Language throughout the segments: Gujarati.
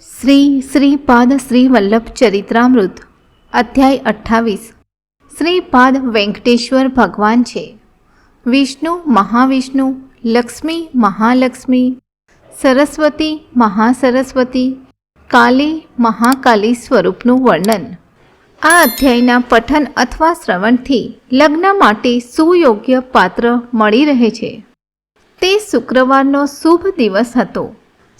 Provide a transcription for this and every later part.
શ્રી શ્રીપાદ શ્રી વલ્લભ ચરિત્રામૃત, અધ્યાય અઠ્ઠાવીસ. શ્રીપાદ વેંકટેશ્વર ભગવાન છે. વિષ્ણુ મહાવિષ્ણુ, લક્ષ્મી મહાલક્ષ્મી, સરસ્વતી મહાસરસ્વતી, કાલી મહાકાલી સ્વરૂપનું વર્ણન. આ અધ્યાયના પઠન અથવા શ્રવણથી લગ્ન માટે સુયોગ્ય પાત્ર મળી રહે છે. તે શુક્રવારનો શુભ દિવસ હતો.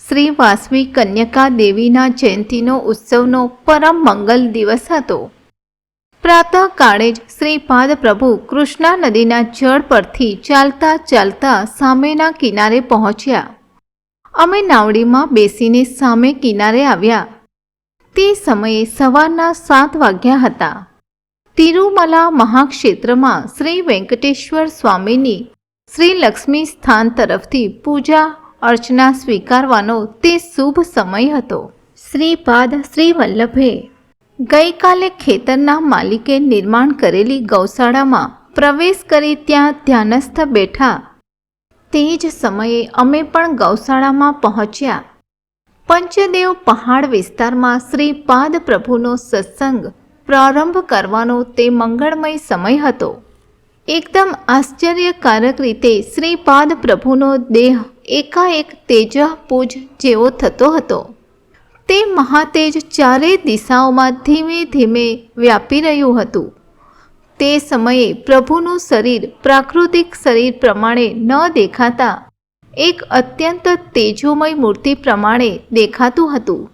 શ્રી વાસવી કન્યકા દેવીના જયંતીનો ઉત્સવનો પરમ મંગલ દિવસ હતો. પ્રાતઃકાળે જ શ્રીપાદ પ્રભુ કૃષ્ણા નદીના જળ પરથી ચાલતા ચાલતા સામેના કિનારે પહોંચ્યા. અમે નાવડીમાં બેસીને સામે કિનારે આવ્યા. તે સમયે સવારના સાત વાગ્યા હતા. તિરુમલા મહાક્ષેત્રમાં શ્રી વેંકટેશ્વર સ્વામીની શ્રી લક્ષ્મી સ્થાન તરફથી પૂજા અર્ચના સ્વીકારવાનો તે શુભ સમય હતો. શ્રીપાદ શ્રી વલ્લભે ગઈકાલે ખેતરના માલિકે નિર્માણ કરેલી ગૌશાળામાં પ્રવેશ કરી ત્યાં ધ્યાનસ્થ બેઠા. તે જ સમયે અમે પણ ગૌશાળામાં પહોંચ્યા. પંચદેવ પહાડ વિસ્તારમાં શ્રી પાદ પ્રભુનો સત્સંગ પ્રારંભ કરવાનો તે મંગળમય સમય હતો. એકદમ આશ્ચર્યકારક રીતે શ્રીપાદ પ્રભુનો દેહ એકાએક તેજપૂજ જેવો થતો હતો. તે મહાતેજ ચારે દિશાઓમાં ધીમે ધીમે વ્યાપી રહ્યું હતું. તે સમયે પ્રભુનું શરીર પ્રાકૃતિક શરીર પ્રમાણે ન દેખાતા, એક અત્યંત તેજોમય મૂર્તિ પ્રમાણે દેખાતું હતું.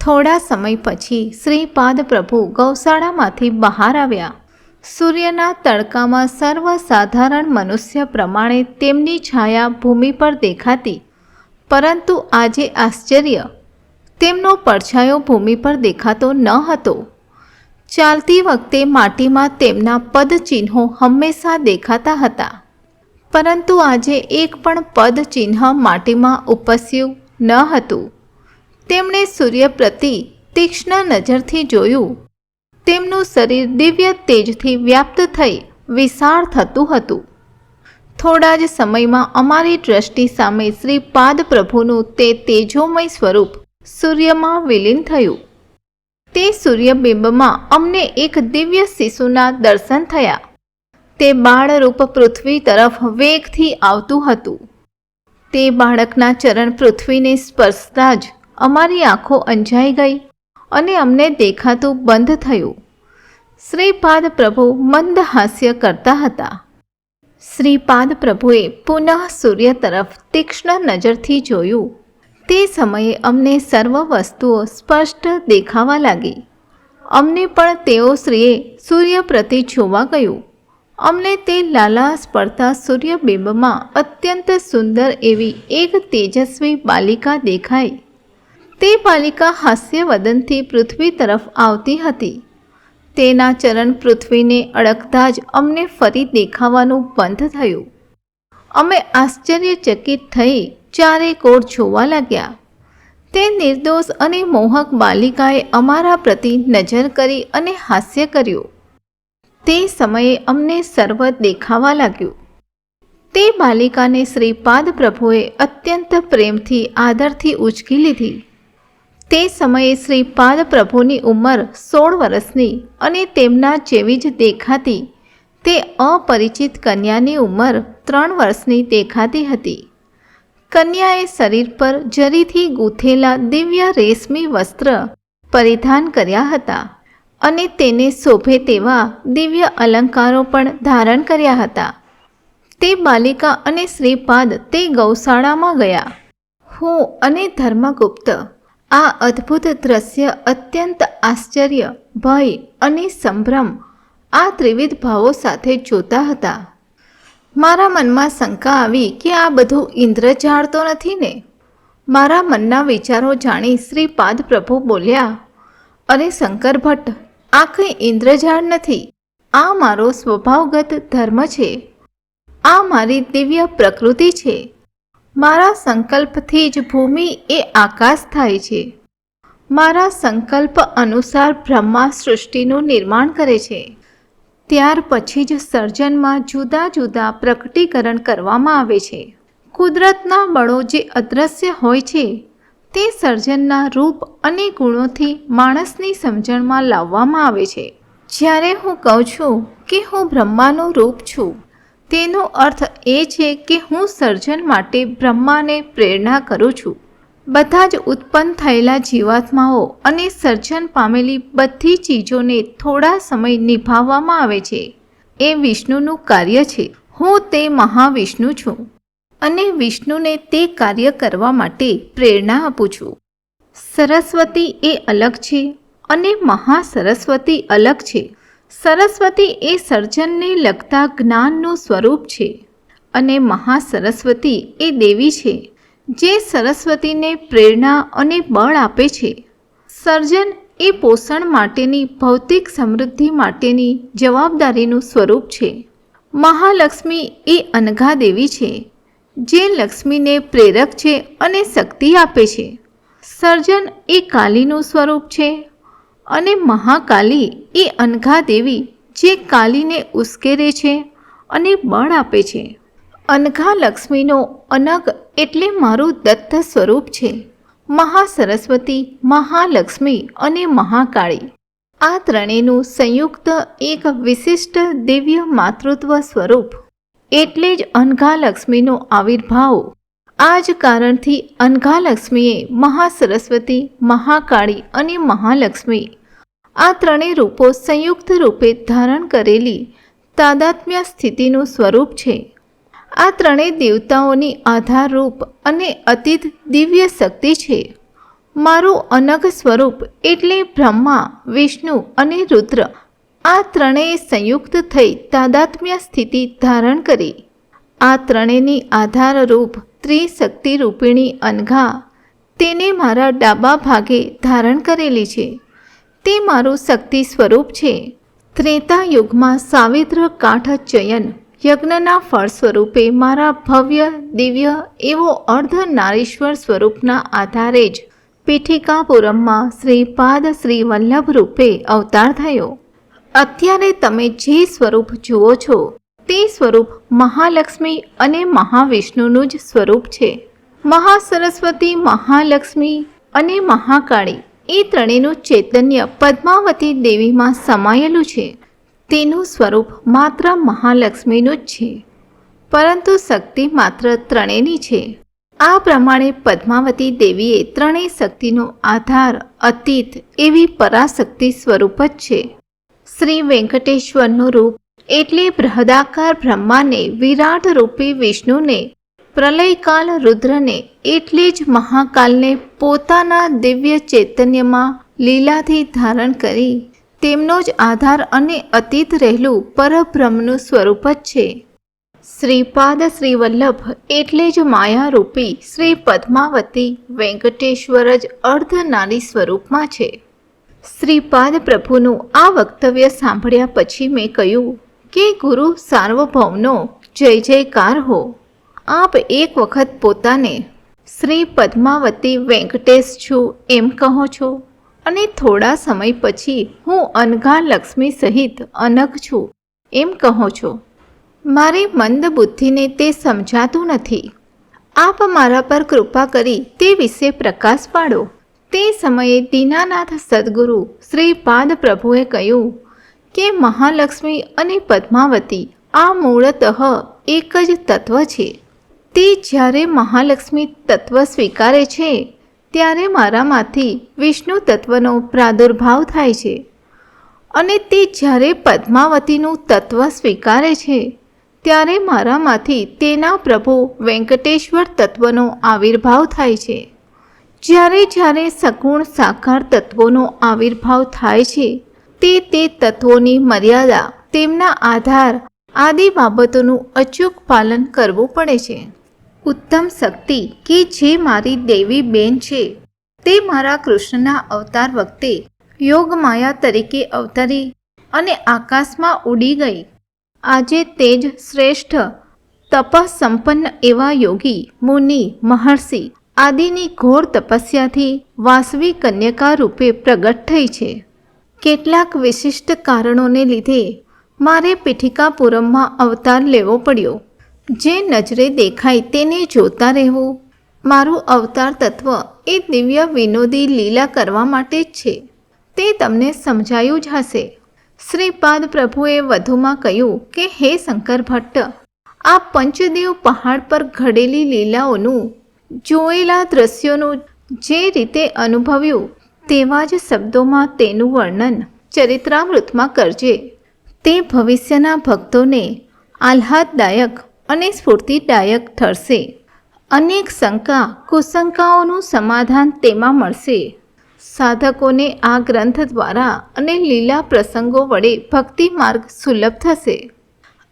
થોડા સમય પછી શ્રીપાદ પ્રભુ ગૌશાળામાંથી બહાર આવ્યા. સૂર્યના તડકામાં સર્વસાધારણ મનુષ્ય પ્રમાણે તેમની છાયા ભૂમિ પર દેખાતી. પરંતુ આજે આશ્ચર્ય. તેમનો પડછાયો ભૂમિ પર દેખાતો ન હતો. ચાલતી વખતે માટીમાં તેમના પદચિહ્નો હંમેશા દેખાતા હતા. પરંતુ આજે એક પણ પદચિહ્ન માટીમાં ઉપસ્યું ન હતું. તેમણે સૂર્ય પ્રતિ તીક્ષ્ણ નજરથી જોયું. તેમનું શરીર દિવ્ય તેજથી વ્યાપ્ત થઈ વિશાળ થતું હતું. થોડા જ સમયમાં અમારી દ્રષ્ટિ સામે શ્રી પાદ પ્રભુનું તે તેજોમય સ્વરૂપ સૂર્યમાં વિલીન થયું. તે સૂર્યબિંબમાં અમને એક દિવ્ય શિશુના દર્શન થયા. તે બાળરૂપ પૃથ્વી તરફ વેગથી આવતું હતું. તે બાળકના ચરણ પૃથ્વીને સ્પર્શતા જ અમારી આંખો અંજાઈ ગઈ. અને અમને દેખાતું બંધ થયું. શ્રીપાદ પ્રભુ મંદ હાસ્ય કરતા હતા. શ્રીપાદ પ્રભુએ પુનઃ સૂર્ય તરફ તીક્ષ્ણ નજરથી જોયું. તે સમયે અમને સર્વ વસ્તુઓ સ્પષ્ટ દેખાવા લાગી. અમને પણ તેઓ શ્રીએ સૂર્ય પ્રતિ જોવા ગયું. અમને તે લાલા પડતા સૂર્યબિંબમાં અત્યંત સુંદર એવી એક તેજસ્વી બાલિકા દેખાઈ. તે બાલિકા હાસ્યવદનથી પૃથ્વી તરફ આવતી હતી. તેના ચરણ પૃથ્વીને અડકતા જ અમને ફરી દેખાવાનું બંધ થયું. અમે આશ્ચર્યચકિત થઈ ચારે કોર જોવા લાગ્યા. તે નિર્દોષ અને મોહક બાલિકાએ અમારા પ્રતિ નજર કરી અને હાસ્ય કર્યું. તે સમયે અમને સર્વ દેખાવા લાગ્યું. તે બાલિકાને શ્રીપાદ પ્રભુએ અત્યંત પ્રેમથી, આદરથી ઉચકી લીધી. તે સમયે શ્રીપાદ પ્રભુની ઉંમર સોળ વર્ષની અને તેમના જેવી જ દેખાતી. તે અપરિચિત કન્યાની ઉંમર ત્રણ વર્ષની દેખાતી હતી. કન્યાએ શરીર પર જરીથી ગૂંથેલા દિવ્ય રેશમી વસ્ત્ર પરિધાન કર્યા હતા અને તેને શોભે તેવા દિવ્ય અલંકારો પણ ધારણ કર્યા હતા. તે બાલિકા અને શ્રીપાદ તે ગૌશાળામાં ગયા. હું અને ધર્મગુપ્ત આ અદ્ભુત દ્રશ્ય અત્યંત આશ્ચર્ય, ભય અને સંભ્રમ આ ત્રિવિધ ભાવો સાથે જોતા હતા. મારા મનમાં શંકા આવી કે આ બધું ઇન્દ્ર તો નથી ને? મારા મનના વિચારો જાણી શ્રી પાદ પ્રભુ બોલ્યા, અરે શંકર ભટ્ટ, આ કંઈ ઇન્દ્રજાળ નથી. આ મારો સ્વભાવગત ધર્મ છે. આ મારી દિવ્ય પ્રકૃતિ છે. મારા સંકલ્પથી જ ભૂમિ એ આકાશ થાય છે. મારા સંકલ્પ અનુસાર બ્રહ્મા સૃષ્ટિનું નિર્માણ કરે છે. ત્યાર પછી જ સર્જનમાં જુદા જુદા પ્રકટીકરણ કરવામાં આવે છે. કુદરતના બળો જે અદૃશ્ય હોય છે, તે સર્જનના રૂપ અને ગુણોથી માણસની સમજણમાં લાવવામાં આવે છે. જ્યારે હું કહું છું કે હું બ્રહ્માનું રૂપ છું તેનો અર્થ એ છે કે હું સર્જન માટે બ્રહ્માને પ્રેરણા કરું છું. બધા જ ઉત્પન્ન થયેલા જીવાત્માઓ અને સર્જન પામેલી બધી ચીજોને થોડા સમય નિભાવવામાં આવે છે. એ વિષ્ણુનું કાર્ય છે. હું તે મહાવિષ્ણુ છું અને વિષ્ણુને તે કાર્ય કરવા માટે પ્રેરણા આપું છું. સરસ્વતી એ અલગ છે અને મહાસરસ્વતી અલગ છે. સરસ્વતી એ સર્જનને લગતા જ્ઞાનનું સ્વરૂપ છે અને મહાસરસ્વતી એ દેવી છે, જે સરસ્વતીને પ્રેરણા અને બળ આપે છે. સર્જન એ પોષણ માટેની, ભૌતિક સમૃદ્ધિ માટેની જવાબદારીનું સ્વરૂપ છે. મહાલક્ષ્મી એ અનઘા દેવી છે, જે લક્ષ્મીને પ્રેરક છે અને શક્તિ આપે છે. સર્જન એ કાલીનું સ્વરૂપ છે અને મહાકાલી એ અનઘા દેવી જે કાલીને ઉશ્કેરે છે અને બળ આપે છે. અનઘા લક્ષ્મીનો અનગ એટલે મારું દત્ત સ્વરૂપ છે. મહાસરસ્વતી, મહાલક્ષ્મી અને મહાકાળી. આ ત્રણેયનું સંયુક્ત એક વિશિષ્ટ દિવ્ય માતૃત્વ સ્વરૂપ. એટલે જ અનઘા લક્ષ્મીનો આવિર્ભાવ આ જ કારણથી અનઘા લક્ષ્મીએ મહાસરસ્વતી, મહાકાળી અને મહાલક્ષ્મી આ ત્રણેય રૂપો સંયુક્ત રૂપે ધારણ કરેલી તાદાત્મ્ય સ્થિતિનું સ્વરૂપ છે. આ ત્રણેય દેવતાઓની આધારરૂપ અને અતીત દિવ્ય શક્તિ છે. મારું અનગ સ્વરૂપ એટલે બ્રહ્મા, વિષ્ણુ અને રુદ્ર આ ત્રણેય સંયુક્ત થઈ તાદાત્મ્ય સ્થિતિ ધારણ કરી. આ ત્રણેયની આધારરૂપ ત્રિશક્તિ રૂપિણી અનઘા તેને મારા ડાબા ભાગે ધારણ કરેલી છે. તે મારું શક્તિ સ્વરૂપ છે. ત્રેતા યુગમાં સાવિત્ર કાઠ ચયન યજ્ઞના ફળ સ્વરૂપે મારા ભવ્ય, દિવ્ય એવો અર્ધ નારીશ્વર સ્વરૂપના આધારે જ પીઠિકાપુરમમાં શ્રીપાદ શ્રી વલ્લભ રૂપે અવતાર થયો. અત્યારે તમે જે સ્વરૂપ જુઓ છો તે સ્વરૂપ મહાલક્ષ્મી અને મહાવિષ્ણુનું જ સ્વરૂપ છે. મહાસરસ્વતી, મહાલક્ષ્મી અને મહાકાળી એ ત્રણેયનું ચૈતન્ય પદ્માવતી દેવીમાં સમાયેલું છે. તેનું સ્વરૂપ માત્ર મહાલક્ષ્મીનું જ છે, પરંતુ શક્તિ માત્ર ત્રણેયની છે. આ પ્રમાણે પદ્માવતી દેવીએ ત્રણેય શક્તિનો આધાર, અતીત એવી પરાશક્તિ સ્વરૂપ જ છે. શ્રી વેંકટેશ્વરનું રૂપ એટલે બૃહદાકાર બ્રહ્માને વિરાટ રૂપી વિષ્ણુને, પ્રલયકાલ રુદ્રને એટલે જ મહાકાલને પોતાના દિવ્ય ચૈતન્યમાં લીલાથી ધારણ કરી. તેમનો જ આધાર અને અતીત રહેલું પરબ્રહ્મનું સ્વરૂપ જ છે. શ્રીપાદ શ્રીવલ્લભ એટલે જ માયારૂપી શ્રી પદ્માવતી વેંકટેશ્વર જ અર્ધનારી સ્વરૂપમાં છે. શ્રીપાદ પ્રભુનું આ વક્તવ્ય સાંભળ્યા પછી મેં કહ્યું કે ગુરુ સાર્વભૌમનો જય જયકાર હો. આપ એક વખત પોતાને શ્રી પદ્માવતી વેંકટેશ છું એમ કહો છો અને થોડા સમય પછી હું અનઘા લક્ષ્મી સહિત અનઘ છું એમ કહો છો. મારી મંદ બુદ્ધિને તે સમજાતું નથી. આપ મારા પર કૃપા કરી તે વિશે પ્રકાશ પાડો. તે સમયે દીનાનાથ સદગુરુ શ્રી પાદ પ્રભુએ કહ્યું કે મહાલક્ષ્મી અને પદ્માવતી આ મૂળતઃ એક જ તત્વ છે. તે જ્યારે મહાલક્ષ્મી તત્વ સ્વીકારે છે, ત્યારે મારામાંથી વિષ્ણુ તત્વનો પ્રાદુર્ભાવ થાય છે. અને તે જ્યારે પદ્માવતીનું તત્વ સ્વીકારે છે, ત્યારે મારામાંથી તેના પ્રભુ વેંકટેશ્વર તત્વનો આવિર્ભાવ થાય છે. જ્યારે જ્યારે સગુણ સાકાર તત્વોનો આવિર્ભાવ થાય છે તે તે તત્વોની મર્યાદા, તેમના આધાર આદિ બાબતોનું અચૂક પાલન કરવું પડે છે. ઉત્તમ શક્તિ કે જે મારી દેવી બેન છે, તે મારા કૃષ્ણના અવતાર વખતે યોગમાયા તરીકે અવતરી અને આકાશમાં ઉડી ગઈ. આજે તે જ શ્રેષ્ઠ તપસ સંપન્ન એવા યોગી, મુનિ, મહર્ષિ આદિની ઘોર તપસ્યાથી વાસવી કન્યકા રૂપે પ્રગટ થઈ છે. કેટલાક વિશિષ્ટ કારણોને લીધે મારે પીઠિકાપુરમમાં અવતાર લેવો પડ્યો. જે નજરે દેખાય તેને જોતા રહેવું. મારું અવતાર તત્વ એ દિવ્ય વિનોદી લીલા કરવા માટે જ છે. તે તમને સમજાયું જ હશે. શ્રીપાદ પ્રભુએ વધુમાં કહ્યું કે, હે શંકર ભટ્ટ, આ પંચદેવ પહાડ પર ઘડેલી લીલાઓનું, જોયેલા દ્રશ્યોનું જે રીતે અનુભવ્યું તેવા જ શબ્દોમાં તેનું વર્ણન ચરિત્રામૃતમાં કરજે. તે ભવિષ્યના ભક્તોને આહ્લાદદાયક અને સ્ફૂર્તિદાયક ઠરશે. અનેક શંકા, કુશંકાઓનું સમાધાન તેમાં મળશે. સાધકોને આ ગ્રંથ દ્વારા અને લીલા પ્રસંગો વડે ભક્તિ માર્ગ સુલભ થશે.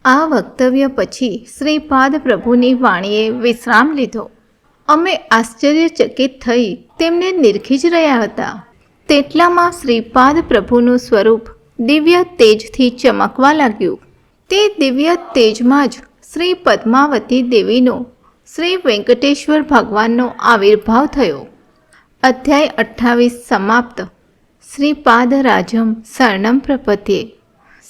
આ વક્તવ્ય પછી શ્રીપાદ પ્રભુની વાણીએ વિશ્રામ લીધો. અમે આશ્ચર્યચકિત થઈ તેમને નિરખી જ રહ્યા હતા. તેટલામાં શ્રીપાદ પ્રભુનું સ્વરૂપ દિવ્ય તેજથી ચમકવા લાગ્યું. તે દિવ્ય તેજમાં જ શ્રી પદ્માવતી દેવીનો, શ્રી વેંકટેશ્વર ભગવાનનો આવિર્ભાવ થયો. અધ્યાય અઠ્ઠાવીસ સમાપ્ત. શ્રીપાદ રાજમ શરણમ પ્રપત્યે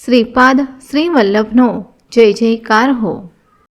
શ્રીપાદ શ્રી વલ્લભનો જય જયકાર હો.